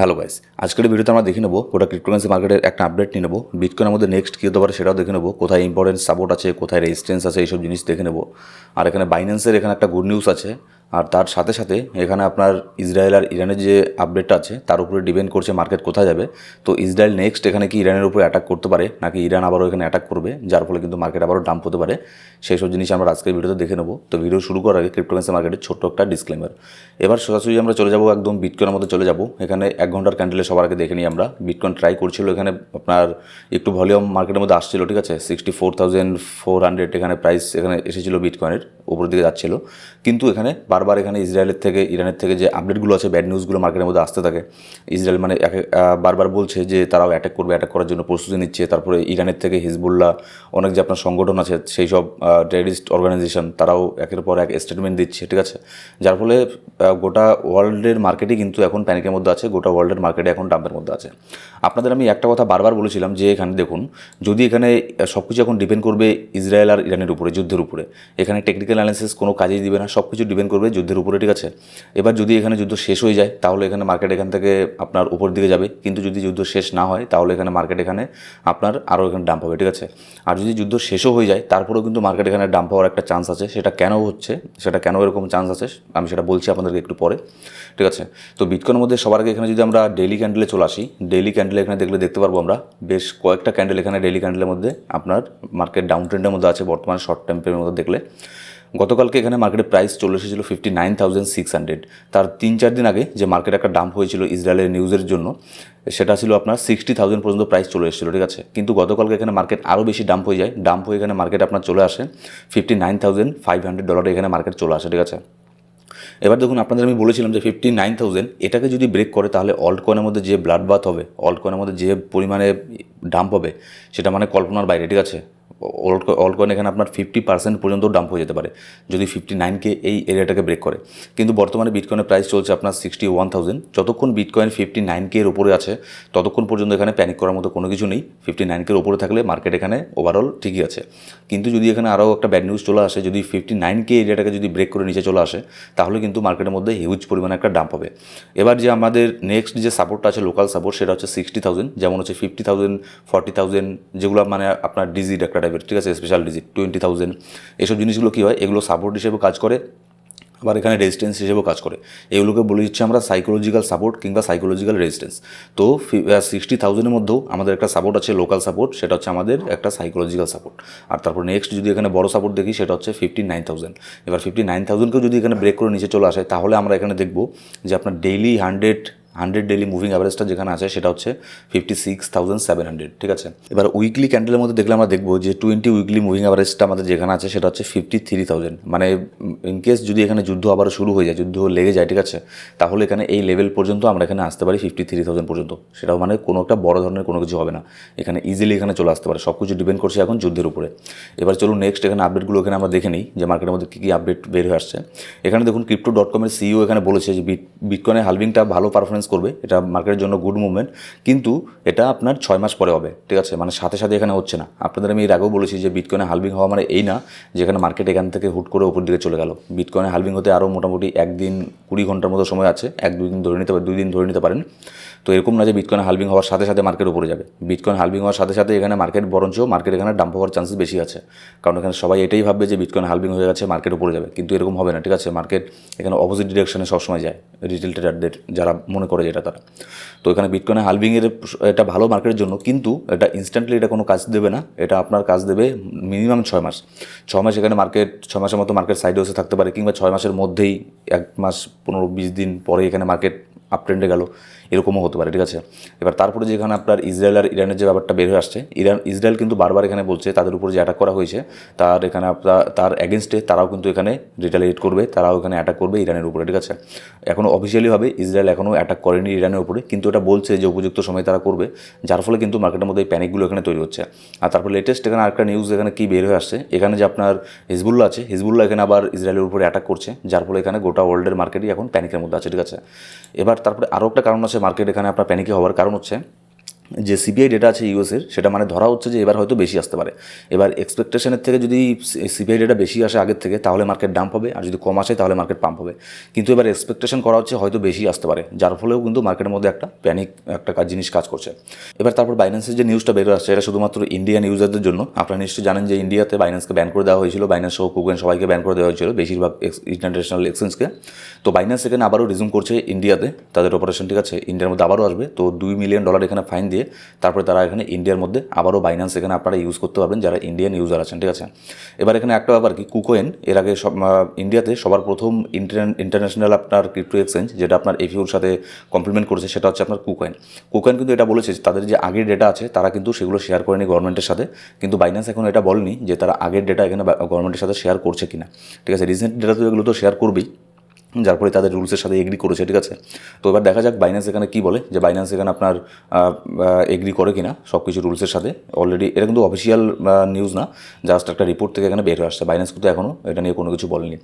Hello guys আজকের ভিডিওতে আমরা দেখে নেব গোটা ক্রিপ্টোকারেন্সি মার্কেটের একটা আপডেট নিয়ে নেব। বিটকয়েনের মধ্যে নেক্সট কী হতে পারে সেটাও দেখে নেব। কোথায় ইম্পর্টেন্ট সাপোর্ট আছে, কোথায় রেজিস্টেন্স আছে, এইসব জিনিস দেখে নেব। আর এখানে বাইন্যান্সের এখানে একটা গুড নিউজ আছে। আর তার সাথে সাথে এখানে আপনার ইসরায়েল আর ইরানের যে আপডেটটা আছে, তার উপরে ডিপেন্ড করছে মার্কেট কোথায় যাবে। তো ইসরায়েল নেক্সট এখানে কি ইরানের উপরে অ্যাটাক করতে পারে, নাকি ইরান আবারও এখানে অ্যাটাক করবে, যার ফলে কিন্তু মার্কেট আবারও ডাম্প হতে পারে, সেই সব জিনিস আমরা আজকের ভিডিওতে দেখে নেব। তো ভিডিও শুরু করার আগে ক্রিপ্টোকারেন্সি মার্কেটের ছোট্ট একটা ডিসক্লেমার এবার সোজাসুজি আমরা চলে যাব, একদম বিটকয়েনের মধ্যে চলে যাব। এখানে এক ঘণ্টার ক্যান্ডেলে সবার আগে দেখে নিই আমরা। বিটকয়েন ট্রাই করছিল এখানে, আপনার একটু ভলিউম মার্কেটের মধ্যে আসছিল, ঠিক আছে? Sixty four thousand four hundred এখানে প্রাইস এখানে এসেছিল বিটকয়েনের উপর দিকে যাচ্ছিল। কিন্তু এখানে বারবার এখানে ইসরায়েলের থেকে, ইরানের থেকে যে আপডেটগুলো আছে ব্যাড নিউজগুলো মার্কেটের মধ্যে আসতে থাকে। ইসরায়েল মানে বারবার বলছে যে তারাও অ্যাটাক করবে অ্যাটাক করার জন্য প্রস্তুতি নিচ্ছে। তারপরে ইরানের থেকে হিজবুল্লাহ, অনেক যে আপনার সংগঠন আছে, সেই সব টেরিস্ট অর্গানাইজেশন তারাও একের পর এক স্টেটমেন্ট দিচ্ছে, ঠিক আছে? যার ফলে গোটা ওয়ার্ল্ডের মার্কেটই কিন্তু এখন প্যানিকের মধ্যে আছে, গোটা ওয়ার্ল্ডের মার্কেটে এখন ডাম্পের মধ্যে আছে। আপনাদের আমি একটা কথা বারবার বলেছিলাম যে এখানে দেখুন, যদি এখানে সব কিছু এখন ডিপেন্ড করবে ইসরায়েল আর ইরানের উপরে, যুদ্ধের উপরে, এখানে টেকনিক্যাল অ্যানালিসিস কোনো কাজেই দিবে না সব কিছু ডিপেন্ড করবে যুদ্ধের উপরে, ঠিক আছে? এবার যদি এখানে যুদ্ধ শেষ হয়ে যায়, তাহলে এখানে মার্কেট এখান থেকে আপনার উপর দিকে যাবে। কিন্তু যদি যুদ্ধ শেষ না হয়, তাহলে এখানে মার্কেট এখানে আপনার আরও এখানে ডাম্প হবে, ঠিক আছে? আর যদি যুদ্ধ শেষও হয়ে যায়, তারপরেও কিন্তু মার্কেট এখানে ডাম্প হওয়ার একটা চান্স আছে। সেটা কেন হচ্ছে? সেটা কেন এরকম চান্স আছে? আমি সেটা বলছি আপনাদেরকে একটু পরে, ঠিক আছে? তো বিটকয়েনের মধ্যে সবার আগে এখানে যদি আমরা ডেইলি ক্যান্ডেলে চলে আসি ডেইলি ক্যান্ডেলে এখানে দেখলে দেখতে পারব আমরা, বেশ কয়েকটা ক্যান্ডেল এখানে ডেইলি ক্যান্ডেলের মধ্যে আপনার মার্কেট ডাউন ট্রেন্ডের মধ্যে আছে বর্তমানে শর্ট টাইমের মধ্যে দেখলে। গতকালকে এখানে মার্কেটের প্রাইস চলে এসেছিল fifty nine thousand six hundred তার তিন চার দিন আগে যে মার্কেট একটা ডাম্প হয়েছিল ইসরায়েলের নিউজের জন্য, সেটা ছিল আপনার সিক্সটি থাউজেন্ড পর্যন্ত প্রাইস চলে এসেছিল, ঠিক আছে? কিন্তু গতকালকে এখানে মার্কেট আরও বেশি ডাম্প হয়ে যায়। ডাম্প হয়ে এখানে মার্কেট আপনার চলে আসে fifty nine thousand five hundred ডলারে এখানে মার্কেট চলে আসে, ঠিক আছে? এবার দেখুন, আপনাদের আমি বলেছিলাম যে ফিফটি নাইন থাউজেন্ড এটাকে যদি ব্রেক করে, তাহলে অল্ট কয়েনের মধ্যে যে ব্লাড বাথ হবে অল্ট কয়েনের মধ্যে যে পরিমাণে ডাম্প হবে, সেটা মানে কল্পনার বাইরে, ঠিক আছে? অল্ট অল্ট কয়েন এখানে আপনার ফিফটি পার্সেন্ট পর্যন্ত ডাম্প হয়ে যেতে পারে, যদি ফিফটি নাইনকে এই এরিয়াটাকে ব্রেক করে। কিন্তু বর্তমানে বিটকয়েনের প্রাইস চলছে আপনার সিক্সটি ওয়ান থাউজেন্ড যতক্ষণ বিটকয়েন ফিফটি নাইনকে এর উপরে আছে, ততক্ষণ পর্যন্ত এখানে প্যানিক করার মতো কোনো কিছু নেই। ফিফটি নাইনকের উপরে থাকলে মার্কেট এখানে ওভারঅল ঠিকই আছে। কিন্তু যদি এখানে আরও একটা ব্যাড নিউজ চলে আসে, যদি ফিফটি নাইনকে এরিয়াটাকে যদি ব্রেক করে নিচে চলে আসে, তাহলে কিন্তু মার্কেটের মধ্যে হিউজ পরিমাণে একটা ডাম্প হবে। এবার যে আমাদের নেক্সট যে সাপোর্টটা আছে লোকাল সাপোর্ট সেটা হচ্ছে সিক্সটি থাউজেন্ড যেমন হচ্ছে ফিফটি থাউজেন্ড ফর্টি থাউজেন্ড যেগুলো মানে আপনার ডিজিট একটা টাইপের ঠিক আছে? স্পেশাল ডিজিট টোয়েন্টি থাউজেন্ড এসব জিনিসগুলো কী হয়? এগুলো সাপোর্ট হিসেবে কাজ করে, আবার এখানে রেজিস্ট্যান্স হিসেবেও কাজ করে। এগুলোকে বলে দিচ্ছি আমরা সাইকোলজিক্যাল সাপোর্ট কিংবা সাইকোলজিক্যাল রেজিস্ট্যান্স তো সিক্সটি থাউজেন্ডের মধ্যেও আমাদের একটা সাপোর্ট আছে লোকাল সাপোর্ট সেটা হচ্ছে আমাদের একটা সাইকোলজিক্যাল সাপোর্ট আর তারপর নেক্সট যদি এখানে বড় সাপোর্ট দেখি, সেটা হচ্ছে ফিফটি নাইন থাউজেন্ড এবার ফিফটি নাইন থাউজেন্ডকেও যদি এখানে ব্রেক করে নিচে চলে আসে, তাহলে আমরা এখানে দেখব যে আপনার daily hundred hundred daily moving অ্যাভারেজটা যেখানে আছে সেটা হচ্ছে fifty six thousand seven hundred ঠিক আছে? এবার উইকলি ক্যান্ডেলের মধ্যে দেখলে আমরা দেখব যে টোয়েন্টি উইকলি মুভিং অ্যাভারেজটা আমাদের যেখানে আছে সেটা হচ্ছে ফিফটি থ্রি থাউজেন্ড মানে ইন কেস যদি এখানে যুদ্ধ আবারও শুরু হয়ে যায়, যুদ্ধ লেগে যায়, ঠিক আছে? তাহলে এখানে এই লেভেল পর্যন্ত আমরা এখানে আসতে পারি ফিফটি থ্রি থাউজেন্ড পর্যন্ত। সেটাও মানে কোনো একটা বড় ধরনের কোনো কিছু হবে না। এখানে ইজিলি এখানে চলে আসতে পারে। সব কিছু ডিপেন্ড করছে এখন যুদ্ধের উপরে। এবার চলুন নেক্সট এখানে আপডেটগুলো এখানে আমরা দেখে নিই, যে মার্কেটের মধ্যে কী কী আপডেট বের হয়ে আসছে। এখানে দেখুন ক্রিপ্টো ডট কমের সিইও এখানে বলেছে যে বিট বিটকয়েনের হালভিংটা ভালো পারফরমেন্স করবে, এটা মার্কেটের জন্য গুড মুভমেন্ট কিন্তু এটা আপনার ছয় মাস পরে হবে, ঠিক আছে? মানে সাথে সাথে এখানে হচ্ছে না। আপনাদের আমি এর আগেও বলেছি যে বিটকয়েনে হালভিং হওয়া মানে এই না, যেখানে মার্কেট এখান থেকে হুট করে উপর দিকে চলে গেল। বিটকয়েনে হালভিং হতে আরও মোটামুটি একদিন কুড়ি ঘণ্টার মতো সময় আছে, এক দুই দিন ধরে নিতে পারেন দুই দিন ধরে নিতে পারেন। তো এরকম না যে বিটকয়েন হালভিং হওয়ার সাথে সাথে মার্কেট উপরে যাবে। বিটকয়েন হালভিং হওয়ার সাথে সাথে এখানে মার্কেট বরঞ্চ মার্কেট এখানে ডাম্প হওয়ার চান্সেস বেশি আছে। কারণ এখানে সবাই এটাই ভাববে যে বিটকয়েন হালভিং হয়ে গেছে মার্কেট উপরে যাবে। কিন্তু এরকম হবে না, ঠিক আছে? মার্কেট এখানে অপোজিট ডিরেকশনে সবসময় যায় রিটেল ট্রেডারদের যারা মনে করে যেটা তারা। তো এখানে বিটকয়েনে হালভিংয়ের এটা ভালো মার্কেটের জন্য কিন্তু এটা ইনস্ট্যান্টলি এটা কোনো কাজ দেবে না। এটা আপনার কাজ দেবে মিনিমাম ছয় মাস। ছয় মাস এখানে মার্কেট ছয় মাসের মতো মার্কেট সাইড বসে থাকতে পারে কিংবা ছয় মাসের মধ্যেই এক মাস পনেরো বিশ দিন পরে এখানে মার্কেট আপ ট্রেন্ডে গেল, এরকমও হতে পারে, ঠিক আছে? এবার তারপরে যেখানে আপনার ইসরায়েল আর ইরানের যে ব্যাপারটা বের হয়ে আসছে, ইরান ইসরায়েল কিন্তু বারবার এখানে বলছে তাদের উপর যে অ্যাটাক করা হয়েছে, তার এখানে আপনার তার অ্যাগেনস্টে তারাও কিন্তু এখানে রিটালিয়েট করবে, তারাও এখানে অ্যাটাক করবে ইরানের উপরে, ঠিক আছে? এখনও অফিসিয়ালিভাবে ইসরায়েল এখনও অ্যাটাক করেনি ইরানের উপরে, কিন্তু এটা বলছে যে উপযুক্ত সময় তারা করবে, যার ফলে কিন্তু মার্কেটের মধ্যে এই প্যানিকগুলো এখানে তৈরি হচ্ছে। আর তারপর লেটেস্ট এখানে আরেকটা নিউজ এখানে কী বের হয়ে আসছে, এখানে যে আপনার হিজবুল্লাহ আছে, হিজবুল্লাহ এখানে আবার ইসরায়েলের উপরে অ্যাটাক করছে, যার ফলে এখানে গোটা ওয়ার্ল্ডের মার্কেটই এখন প্যানিকের মধ্যে আছে, ঠিক আছে? এবার তারপরে আরও একটা কারণ আছে মার্কেট এখানে আপনার প্যানিকে হওয়ার কারণ হচ্ছে যে সিবিআই ডেটা আছে ইউএসের সেটা মানে ধরা হচ্ছে যে এবার হয়তো বেশি আসতে পারে। এবার এক্সপেকটেশনের থেকে যদি সিবিআই ডেটা বেশি আসে আগের থেকে, তাহলে মার্কেট ডাম্প হবে, আর যদি কম আসে, তাহলে মার্কেট পাম্প হবে। কিন্তু এবার এক্সপেকটেশন করা হচ্ছে হয়তো বেশি আসতে পারে, যার ফলেও কিন্তু মার্কেটের মধ্যে একটা প্যানিক একটা কাজ জিনিস কাজ করছে। এবার তারপর বাইন্যান্সের যে নিউজটা বেরো আসছে, এটা শুধুমাত্র ইন্ডিয়ান ইউজারদের জন্য। আপনারা নিশ্চয়ই জানেন যে ইন্ডিয়াতে বাইন্যান্সকে ব্যান করে দেওয়া হয়েছিল বাইন্যান্স সহ কুকেন সবাইকে ব্যান করে দেওয়া হয়েছিল, বেশিরভাগ ইন্টারন্যাশনাল এক্সচেঞ্জকে তো বাইন্যান্স এখানে আবারও রিজুম করছে ইন্ডিয়াতে তাদের অপারেশন ঠিক আছে ইন্ডিয়ার মধ্যে আবারও আসবে। তো দুই মিলিয়ন ডলার এখানে ফাইন দিয়ে তারপরে তারা এখানে ইন্ডিয়ার মধ্যে আবারও বাইন্যান্স এখানে আপনারা ইউজ করতে পারবেন যারা ইন্ডিয়ান ইউজার আছেন, ঠিক আছে? এবার এখানে একটা ব্যাপার কি? কুকোয়েন এর আগে সব ইন্ডিয়াতে সবার প্রথম ইন্টারন্যাশনাল আপনার ক্রিপ্টো এক্সচেঞ্জ যেটা আপনার এফিউর সাথে কমপ্লিমেন্ট করেছে, সেটা হচ্ছে আপনার কুকোয়েন কুকোয়েন কিন্তু এটা বলেছে তাদের যে আগের ডেটা আছে, তারা কিন্তু সেগুলো শেয়ার করেনি গভর্নমেন্টের সাথে, কিন্তু বাইন্যান্স এখন এটা বলেনি যে তারা আগের ডেটা এখানে গভর্নমেন্টের সাথে শেয়ার করছে কিনা। ঠিক আছে? রিসেন্ট ডেটা তো এগুলো তো শেয়ার করবেই। যার ফলে তাদের রুলসের সাথে এগ্রি করেছে, ঠিক আছে? তো এবার দেখা যাক বাইন্যান্স এখানে কী বলে যে বাইন্যান্স এখানে আপনার এগ্রি করে কিনা সব কিছু রুলসের সাথে। অলরেডি এটা কিন্তু অফিসিয়াল নিউজ না জাস্ট একটা রিপোর্ট থেকে এখানে বের হয়ে আসছে। বাইন্যান্স কিন্তু এখনও এটা নিয়ে কোনো কিছু বলেনি।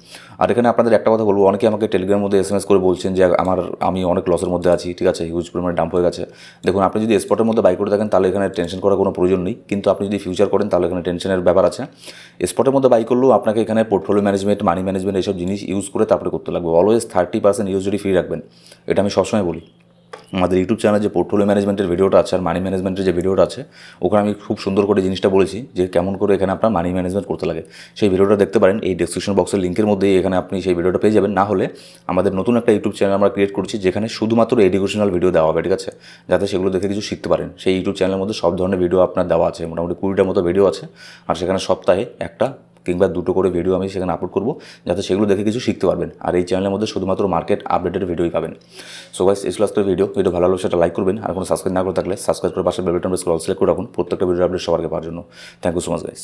আর এখানে আপনাদের একটা কথা বলব অনেকে আমাকে টেলিগ্রামের মধ্যে এস এম এস করে বলছেন যে আমার, আমি অনেক লসের মধ্যে আছি, ঠিক আছে? হিউজ পরিমাণে ডাম্প হয়ে গেছে। দেখুন, আপনি যদি স্পটের মধ্যে বাই করে থাকেন, তাহলে এখানে টেনশন করার কোনো প্রয়োজন নেই। কিন্তু আপনি যদি ফিউচার করেন, তাহলে এখানে টেনশনের ব্যাপার আছে। স্পটের মধ্যে বাই করলেও আপনাকে এখানে পোর্টফোলিও ম্যানেজমেন্ট মানি ম্যানেজমেন্ট এইসব জিনিস ইউজ করে তারপরে করতে লাগবে। Always thirty percent USD free রাখবেন। এটা আমি সবসময় বলি। আমাদের ইউটিউব চ্যানেলে যে পোর্টফোলিও ম্যানেজমেন্টের ভিডিওটা আছে আর মানি ম্যানেজমেন্টের যে ভিডিওটা আছে, ওখানে আমি খুব সুন্দর করে জিনিসটা বলেছি যে কেমন করে এখানে আপনার মানি ম্যানেজমেন্ট করতে লাগে। সেই ভিডিওটা দেখতে পারেন, এই ডেসক্রিপশন বক্সের লিঙ্কের মধ্যেই এখানে আপনি সেই ভিডিওটা পেয়ে যাবেন। না হলে আমাদের নতুন একটা ইউটিউব চ্যানেল আমরা ক্রিয়েট করছি, যেখানে শুধুমাত্র এডুকেশনাল ভিডিও দেওয়া হবে, ঠিক আছে? যাতে সেগুলো দেখে কিছু শিখতে পারেন। সেই ইউটিউব চ্যানেলের মধ্যে সব ধরনের ভিডিও আপনার দেওয়া আছে। মোটামুটি কুড়িটার মতো ভিডিও আছে। আর সেখানে সপ্তাহে একটা কিংবা দুটো করে ভিডিও আমি সেখানে আপলোড করব, যাতে সেগুলো দেখে কিছু শিখতে পারবেন। আর এই চ্যানেলের মধ্যে শুধুমাত্র মার্কেট আপডেটেড ভিডিওই পাবেন। সো গাইস এই ক্লাস ভিডিও ভিডিও ভালো লাগলে সেটা লাইক করবেন। আর কোনো সাবস্ক্রাইব না করে থাকলে সাবস্ক্রাইব করে পাশে বেল বাটন প্রেস করে সিলেক্ট করে রাখুন। প্রত্যেকটা ভিডিও আপডেট সবার পাওয়ার জন্য। Thank you so much guys